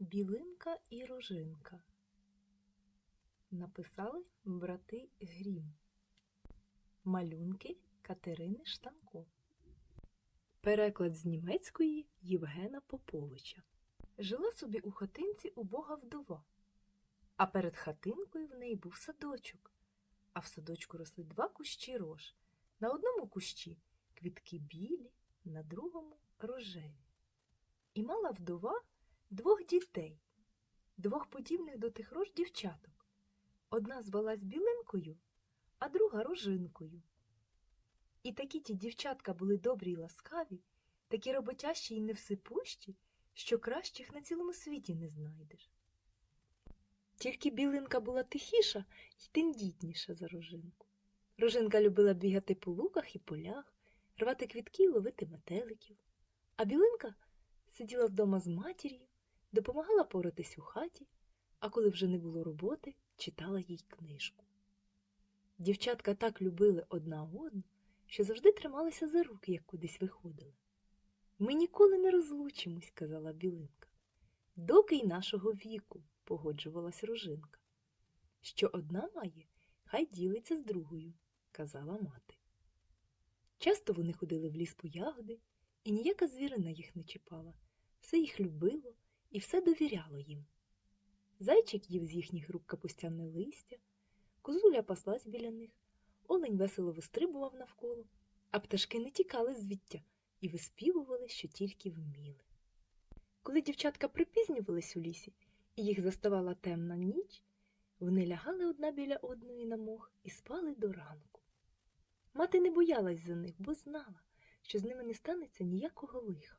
Білинка і рожинка. Написали брати Грім. Малюнки Катерини Штанко. Переклад з німецької Євгена Поповича. Жила собі у хатинці убога вдова, а перед хатинкою в неї був садочок, а в садочку росли два кущі рож. На одному кущі квітки білі, на другому рожеві. І мала вдова двох дітей, двох подібних до тих рож дівчаток. Одна звалась білинкою, а друга рожинкою. І такі ті дівчатка були добрі й ласкаві, такі роботящі й невсипущі, що кращих на цілому світі не знайдеш. Тільки білинка була тихіша й тендітніша за рожинку. Рожинка любила бігати по луках і полях, рвати квітки й ловити метеликів, а білинка сиділа вдома з матір'ю, допомагала поратись у хаті, а коли вже не було роботи, читала їй книжку. Дівчатка так любили одна одну, що завжди трималися за руки, як кудись виходили. Ми ніколи не розлучимось, казала білинка. Доки й нашого віку, погоджувалась рожинка. Що одна має, хай ділиться з другою, казала мати. Часто вони ходили в ліс по ягоди, і ніяка звірина їх не чіпала, все їх любило і все довіряло їм. Зайчик їв з їхніх рук капустяне листя, козуля паслась біля них, олень весело вистрибував навколо, а пташки не тікали звідтя і виспівували, що тільки вміли. Коли дівчатка припізнювались у лісі, і їх заставала темна ніч, вони лягали одна біля одної на мох і спали до ранку. Мати не боялась за них, бо знала, що з ними не станеться ніякого лиха.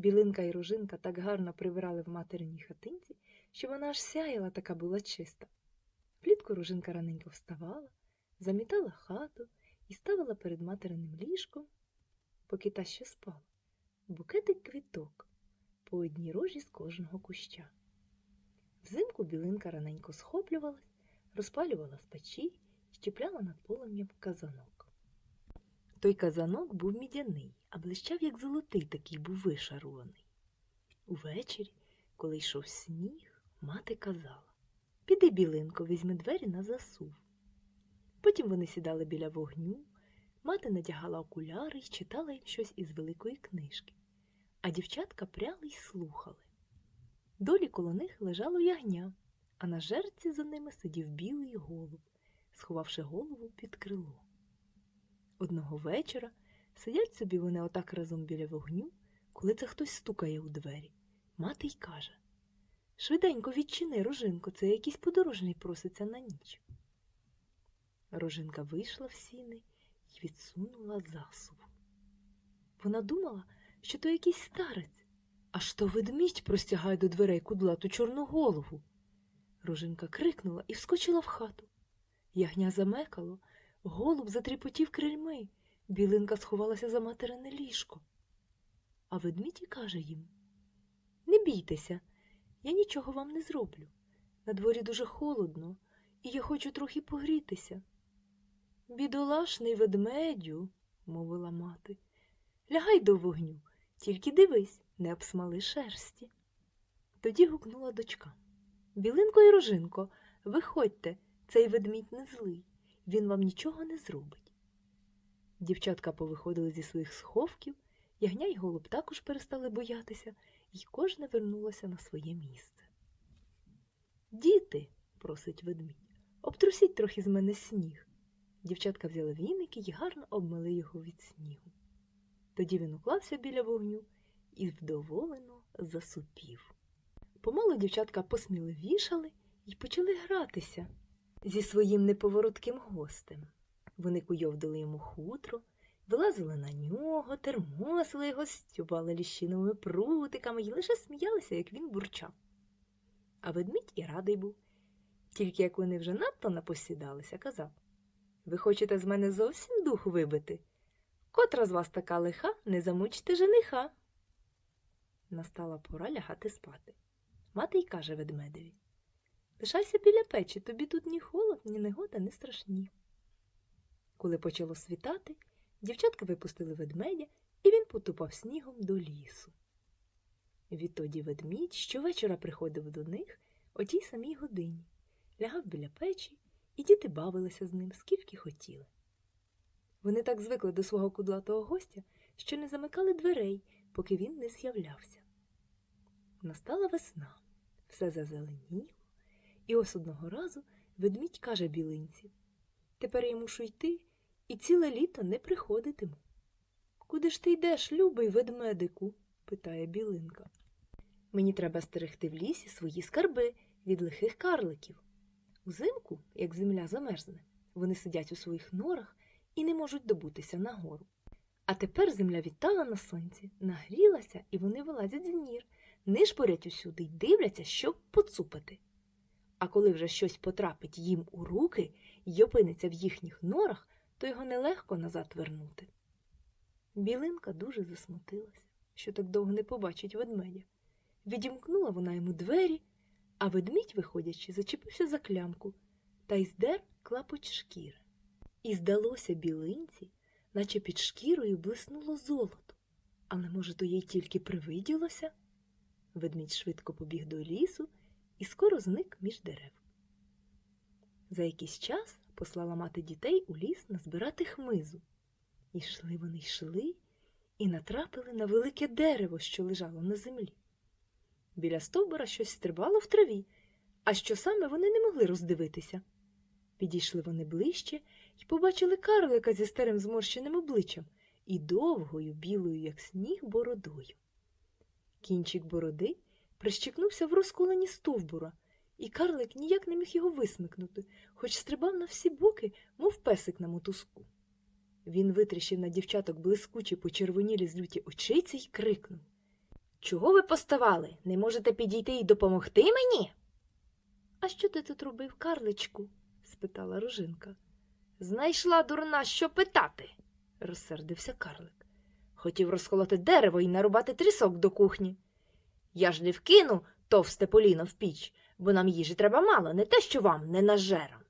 Білинка і рожинка так гарно прибирали в материній хатинці, що вона аж сяяла така була чиста. Влітку рожинка раненько вставала, замітала хату і ставила перед материним ліжком, поки та ще спала, букетик квіток по одній рожі з кожного куща. Взимку білинка раненько схоплювалась, розпалювала в печі і щепляла над полум'ям казанок. Той казанок був мідяний, а блищав, як золотий, такий був вишаруваний. Увечері, коли йшов сніг, мати казала Піди, білинко, візьми двері на засув. Потім вони сідали біля вогню, мати надягала окуляри і читала їм щось із великої книжки, а дівчатка пряли й слухали. Долі коло них лежало ягня, а на жерці за ними сидів білий голуб, сховавши голову під крило. Одного вечора сидять собі вони отак разом біля вогню, коли це хтось стукає у двері. Мати й каже Швиденько відчини, рожинко, це якийсь подорожний проситься на ніч. Рожинка вийшла в сіни і відсунула засуву. Вона думала, що то якийсь старець, аж то ведмідь простягає до дверей кудлату чорну голову. Рожинка крикнула і вскочила в хату. Ягня замекало, голуб затріпотів крильми, білинка сховалася за материне ліжко. А ведмідь каже їм Не бійтеся, я нічого вам не зроблю. На дворі дуже холодно, і я хочу трохи погрітися. Бідолашний ведмедю, мовила мати, лягай до вогню, тільки дивись, не обсмали шерсті. Тоді гукнула дочка. Білинко і рожинко, виходьте, цей ведмідь не злий, він вам нічого не зробить. Дівчатка повиходили зі своїх сховків, ягня й голуб також перестали боятися, і кожне вернулося на своє місце. Діти, просить ведмідь, обтрусіть трохи з мене сніг. Дівчатка взяли віники й гарно обмили його від снігу. Тоді він уклався біля вогню і вдоволено засупів. Помалу дівчатка посміливішали і почали гратися зі своїм неповоротким гостем. Вони куйовдили йому хутро, вилазили на нього, термосили його, стюбали ліщиновими прутиками і лише сміялися, як він бурчав. А ведмідь і радий був. Тільки як вони вже надто напосідалися, казав Ви хочете з мене зовсім дух вибити? Котра з вас така лиха, не замучте жениха. Настала пора лягати спати. Мати й каже ведмедеві Лишайся біля печі, тобі тут ні холод, ні негода не страшні. Коли почало світати, дівчатка випустили ведмедя, і він потупав снігом до лісу. Відтоді ведмідь щовечора приходив до них о тій самій годині, лягав біля печі, і діти бавилися з ним скільки хотіли. Вони так звикли до свого кудлатого гостя, що не замикали дверей, поки він не з'являвся. Настала весна, все зазеленіло, і ось одного разу ведмідь каже білинці Тепер я мушу йти і ціле літо не приходитиму. Куди ж ти йдеш, любий ведмедику? питає білинка. Мені треба стерегти в лісі свої скарби від лихих карликів. Узимку, як земля замерзне, вони сидять у своїх норах і не можуть добутися нагору. А тепер земля відтала на сонці, нагрілася, і вони вилазять з нір, нишпорять усюди й дивляться, щоб поцупити. А коли вже щось потрапить їм у руки й опиниться в їхніх норах, то його нелегко назад вернути. Білинка дуже засмутилася, що так довго не побачить ведмедя. Відімкнула вона йому двері, а ведмідь, виходячи, зачепився за клямку та й здер клапоть шкіри. І здалося білинці, наче під шкірою блиснуло золото. Але, може, то їй тільки привиділося? Ведмідь швидко побіг до лісу і скоро зник між дерев. За якийсь час послала мати дітей у ліс назбирати хмизу. Ішли вони йшли і натрапили на велике дерево, що лежало на землі. Біля стовбура щось стрибало в траві, а що саме вони не могли роздивитися. Підійшли вони ближче і побачили карлика зі старим зморщеним обличчям і довгою, білою, як сніг, бородою. Кінчик бороди прищикнувся в розколені стовбура, і карлик ніяк не міг його висмикнути, хоч стрибав на всі боки, мов песик на мотузку. Він витріщив на дівчаток блискучі почервонілі з люті очиці й крикнув Чого ви поставали? Не можете підійти і допомогти мені? А що ти тут робив, карличку? спитала рожинка. Знайшла дурна, що питати, розсердився карлик. Хотів розколоти дерево і нарубати трісок до кухні. Я ж не вкину товсте поліно в піч, бо нам їжі треба мало, не те, що вам, не нажерам.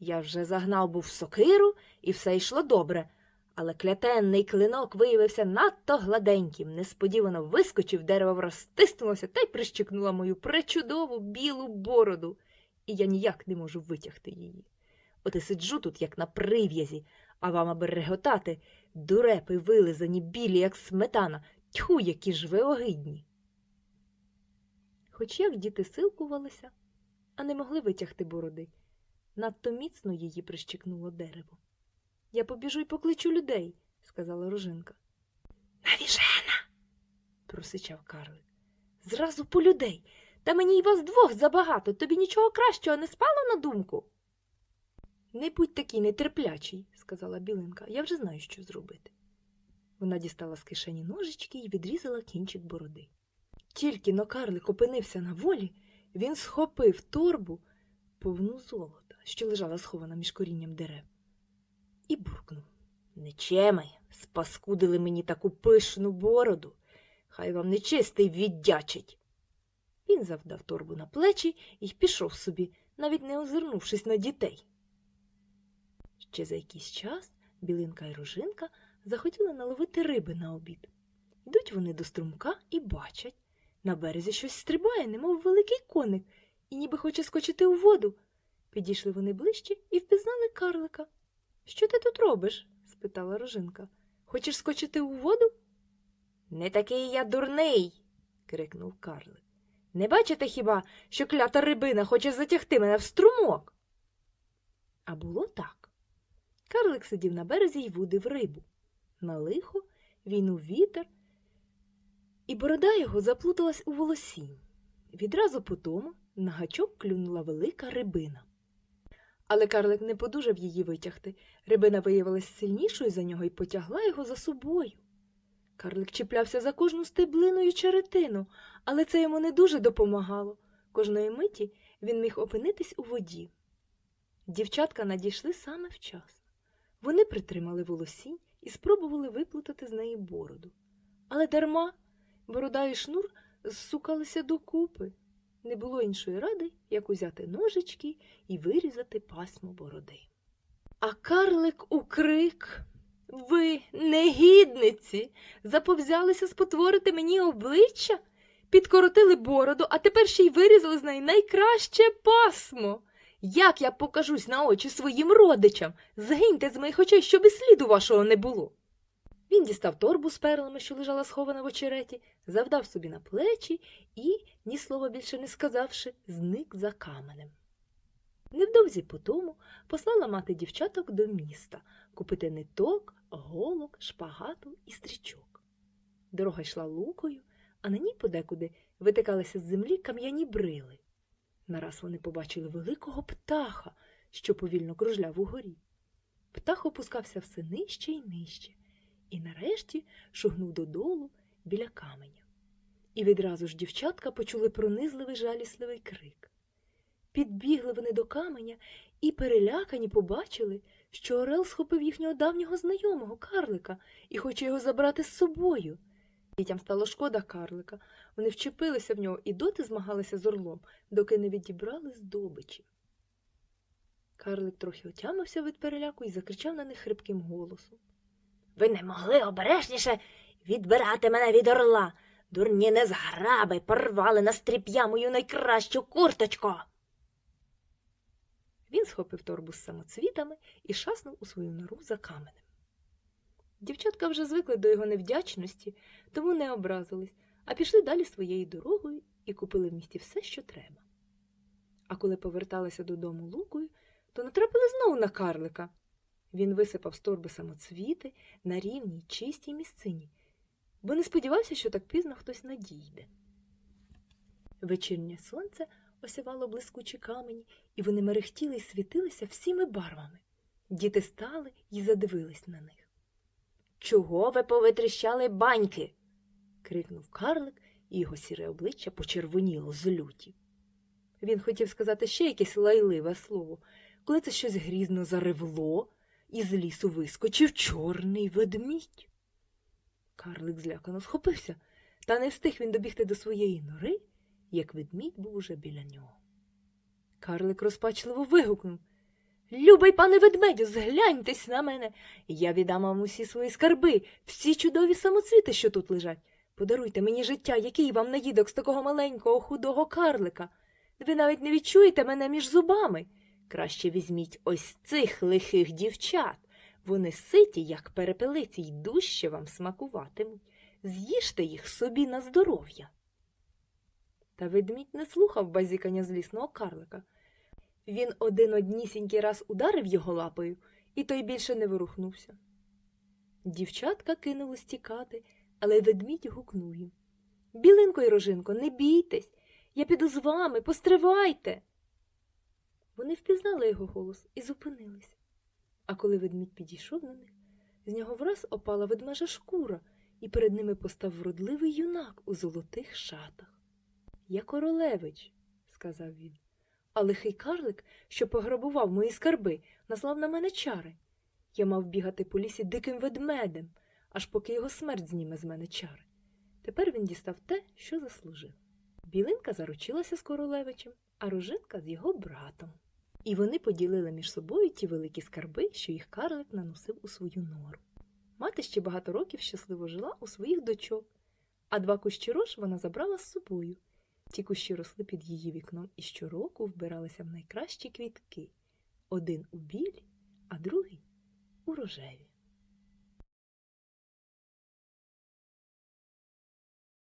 Я вже загнав був сокиру, і все йшло добре, але клятенний клинок виявився надто гладеньким, несподівано вискочив, дерево вростиснулося та й прищикнула мою пречудову білу бороду, і я ніяк не можу витягти її. От і сиджу тут, як на прив'язі, а вам, аби реготати, дурепи вилизані білі, як сметана, тьху, які ж ви огидні. Хоч як діти силкувалися, а не могли витягти бороди, надто міцно її прищикнуло дерево. Я побіжу й покличу людей, сказала рожинка. Навіжена. просичав Карлик. Зразу по людей. Та мені й вас двох забагато, тобі нічого кращого не спало на думку. Не будь такий нетерплячий, сказала білинка, я вже знаю, що зробити. Вона дістала з кишені ножички і відрізала кінчик бороди. Тільки но карлик опинився на волі, він схопив торбу повну золота, що лежала схована між корінням дерев, і буркнув Нечемай, спаскудили мені таку пишну бороду. Хай вам нечистий віддячить. Він завдав торбу на плечі і пішов собі, навіть не озирнувшись на дітей. Ще за якийсь час білинка і рожинка захотіли наловити риби на обід. Йдуть вони до струмка і бачать. На березі щось стрибає, немов великий коник, і ніби хоче скочити у воду. Підійшли вони ближче і впізнали карлика. Що ти тут робиш? спитала рожинка. Хочеш скочити у воду? Не такий я дурний. крикнув карлик. Не бачите хіба, що клята рибина хоче затягти мене в струмок? А було так. Карлик сидів на березі й вудив рибу. На лихо війнув вітер, і борода його заплуталась у волосінь. Відразу по тому на гачок клюнула велика рибина. Але карлик не подужав її витягти. Рибина виявилась сильнішою за нього і потягла його за собою. Карлик чіплявся за кожну стеблину і черетину, але це йому не дуже допомагало. Кожної миті він міг опинитись у воді. Дівчатка надійшли саме вчасно. Вони притримали волосінь і спробували виплутати з неї бороду. Але дарма борода і шнур зсукалися докупи. Не було іншої ради, як узяти ножички і вирізати пасмо бороди. А карлик у крик Ви, негідниці, заповзялися спотворити мені обличчя? підкоротили бороду, а тепер ще й вирізали з неї найкраще пасмо. Як я покажусь на очі своїм родичам? Згиньте з моїх очей, щоб і сліду вашого не було. Він дістав торбу з перлами, що лежала схована в очереті, завдав собі на плечі і, ні слова більше не сказавши, зник за каменем. Невдовзі потому послала мати дівчаток до міста купити ниток, голок, шпагату і стрічок. Дорога йшла лукою, а на ній подекуди витикалися з землі кам'яні брили. Нараз вони побачили великого птаха, що повільно кружляв угорі. Птах опускався все нижче і нижче, і нарешті шугнув додолу біля каменя. І відразу ж дівчатка почули пронизливий жалісливий крик. Підбігли вони до каменя і, перелякані, побачили, що Орел схопив їхнього давнього знайомого карлика і хоче його забрати з собою. Дітям стало шкода карлика. Вони вчепилися в нього і доти змагалися з орлом, доки не відібрали здобичі. Карлик трохи отямився від переляку і закричав на них хрипким голосом. Ви не могли обережніше відбирати мене від орла. Дурні незграби порвали на стріп'я мою найкращу курточку. Він схопив торбу з самоцвітами і шаснув у свою нору за каменем. Дівчатка вже звикли до його невдячності, тому не образились, а пішли далі своєю дорогою і купили в місті все, що треба. А коли поверталися додому лукою, то натрапили знову на карлика. Він висипав з торби самоцвіти на рівній, чистій місцині, бо не сподівався, що так пізно хтось надійде. Вечірнє сонце осявало блискучі камені, і вони мерехтіли й світилися всіми барвами. Діти стали і задивились на них. Чого ви повитріщали баньки? крикнув карлик, і його сіре обличчя почервоніло з люті. Він хотів сказати ще якесь лайливе слово, коли це щось грізно заревло, і з лісу вискочив чорний ведмідь. Карлик злякано схопився, та не встиг він добігти до своєї нори, як ведмідь був уже біля нього. Карлик розпачливо вигукнув Любий пане ведмедю, згляньтесь на мене. Я віддам вам усі свої скарби, всі чудові самоцвіти, що тут лежать. Подаруйте мені життя, який вам наїдок з такого маленького худого карлика. Ви навіть не відчуєте мене між зубами. Краще візьміть ось цих лихих дівчат. Вони ситі, як перепелиці, й дужче вам смакуватимуть. З'їжте їх собі на здоров'я. Та ведмідь не слухав базікання злісного карлика. Він один однісінький раз ударив його лапою, і той більше не ворухнувся. Дівчатка кинулись тікати, але ведмідь гукнув їм. Білинко й рожинко, не бійтесь, я піду з вами, постривайте. Вони впізнали його голос і зупинились. А коли ведмідь підійшов на них, з нього враз опала ведмежа шкура, і перед ними постав вродливий юнак у золотих шатах. Я королевич, сказав він, а лихий карлик, що пограбував мої скарби, наслав на мене чари. Я мав бігати по лісі диким ведмедем, аж поки його смерть зніме з мене чари. Тепер він дістав те, що заслужив. Білинка заручилася з королевичем, а рожинка з його братом. І вони поділили між собою ті великі скарби, що їх карлик наносив у свою нору. Мати ще багато років щасливо жила у своїх дочок, а два кущі рож вона забрала з собою. Ті кущі росли під її вікном і щороку вбиралися в найкращі квітки один у білі, а другий у рожеві.